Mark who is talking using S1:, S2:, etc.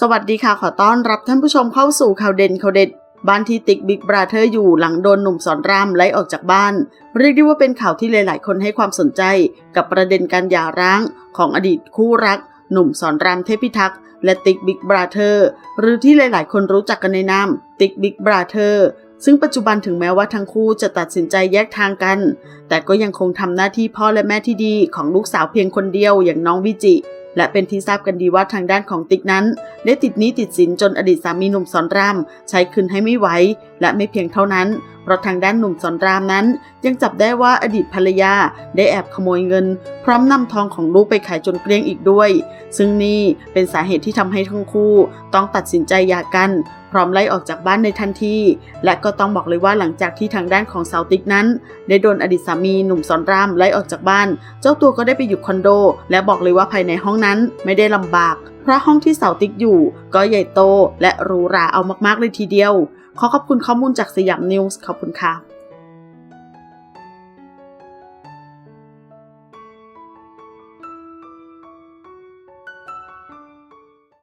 S1: สวัสดีค่ะ ขอต้อนรับท่านผู้ชมเข้าสู่ข่าวเด่นข่าวเด็ด บ้านที่ติ๊กบิ๊กบราเธอร์อยู่หลังโดนหนุ่มสอนรามไล่ออกจากบ้าน เรียกได้ว่าเป็นข่าวที่หลาย ๆ คนให้ความสนใจ กับประเด็นการหย่าร้างของอดีตคู่รัก หนุ่มสอนรามเทพิทักษ์และติ๊กบิ๊กบราเธอร์หรือที่หลาย ๆ คนรู้จักกันในนามติ๊กบิ๊กบราเธอร์ซึ่งปัจจุบันถึงแม้ว่าทั้งคู่จะตัดสินใจแยกทางกัน แต่ก็ยังคงทำหน้าที่พ่อและแม่ที่ดีของลูกสาวเพียงคนเดียวอย่างน้องวิจิ และเป็นที่ทราบกันดีว่าทางด้านของติ๊กนั้น ได้ติดหนี้ติดสินจนอดีตสามีหนุ่มสอนรามใช้คืนให้ไม่ไหวและไม่เพียงเท่านั้น เพราะทางด้านหนุ่มสอนรามนั้น ยังจับได้ว่าอดีตภรรยาได้แอบขโมยเงิน พร้อมนำทองของลูกไปขายจนเกลี้ยงอีกด้วย ซึ่งนี่เป็นสาเหตุที่ทำให้ทั้งคู่ ต้องตัดสินใจหย่ากัน พร้อมไล่ออกจากบ้านในทันที และก็ต้องบอกเลยว่าหลังจากที่ทางด้านของสาวติ๊กนั้น ได้โดนอดีตสามีหนุ่มสอนรามไล่ออกจากบ้าน เจ้าตัวก็ได้ไปอยู่คอนโด และบอกเลยว่าภายในห้องนั้นไม่ได้ลำบาก เพราะห้องที่สาวติ๊กอยู่ ก็ใหญ่โตและหรูหราเอามากๆเลยทีเดียว ขอขอบคุณข้อมูลจากสยามนิวส์ขอบคุณค่ะ